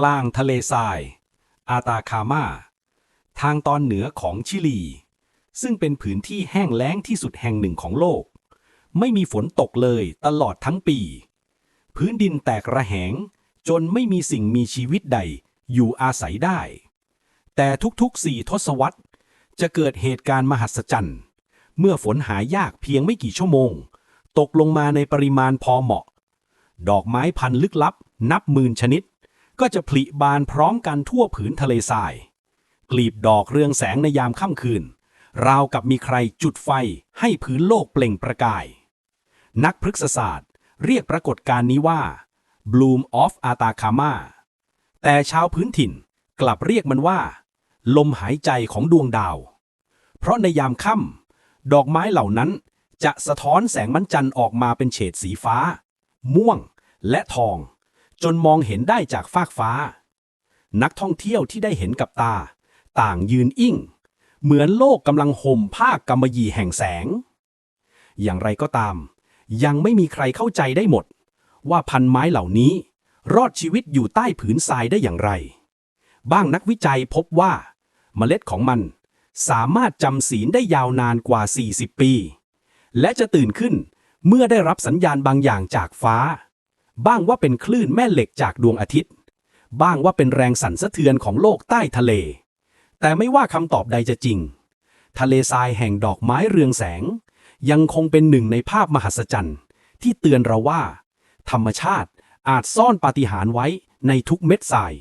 กลางทะเลทราย อาตาคามาทางตอนเหนือของชิลี ซึ่งเป็นผืนที่แห้งแล้งที่สุดแห่งหนึ่งของโลก ไม่มีฝนตกเลยตลอดทั้งปี พื้นดินแตกระแหง จนไม่มีสิ่งมีชีวิตใดอยู่อาศัยได้ แต่ทุกๆสี่ทศวรรษจะเกิดเหตุการณ์มหัศจรรย์ เมื่อฝนหายากเพียงไม่กี่ชั่วโมง ตกลงมาในปริมาณพอเหมาะ ดอกไม้พันธุ์ลึกลับนับหมื่นชนิด ก็จะผลิบานพร้อมกันทั่วผืนทะเลทรายกลีบดอกเรืองแสงในยามค่ำคืน ราวกับมีใครจุดไฟให้พื้นโลกเปล่งประกาย นักพฤกษศาสตร์เรียกปรากฏการณ์นี้ว่า Bloom of Atacama แต่ชาวพื้นถิ่นกลับเรียกมันว่า ลมหายใจของดวงดาว เพราะในยามค่ำดอกไม้เหล่านั้นจะสะท้อนแสงมันจันทร์ออกมาเป็นเฉดสีฟ้า ม่วงและทอง จนมองเห็นได้จากฟากฟ้า นักท่องเที่ยวที่ได้เห็นกับตา ต่างยืนอิ่ง เหมือนโลกกำลังห่มผ้ากำมะหยี่แห่งแสง อย่างไรก็ตาม ยังไม่มีใครเข้าใจได้หมด ว่าพันไม้เหล่านี้ รอดชีวิตอยู่ใต้ผืนทรายได้อย่างไร บ้างนักวิจัยพบว่า เมล็ดของมันสามารถจำศีลได้ยาวนานกว่า 40 ปี และจะตื่นขึ้นเมื่อได้รับสัญญาณบางอย่างจากฟ้า บ้างว่าเป็นคลื่นแม่เหล็กจากดวงอาทิตย์ บ้างว่าเป็นแรงสั่นสะเทือนของโลกใต้ทะเล แต่ไม่ว่าคำตอบใดจะจริง ทะเลทรายแห่งดอกไม้เรืองแสง ยังคงเป็นหนึ่งในภาพมหัศจรรย์ ที่เตือนเราว่า ธรรมชาติอาจซ่อนปาฏิหาริย์ไว้ในทุกเม็ดทราย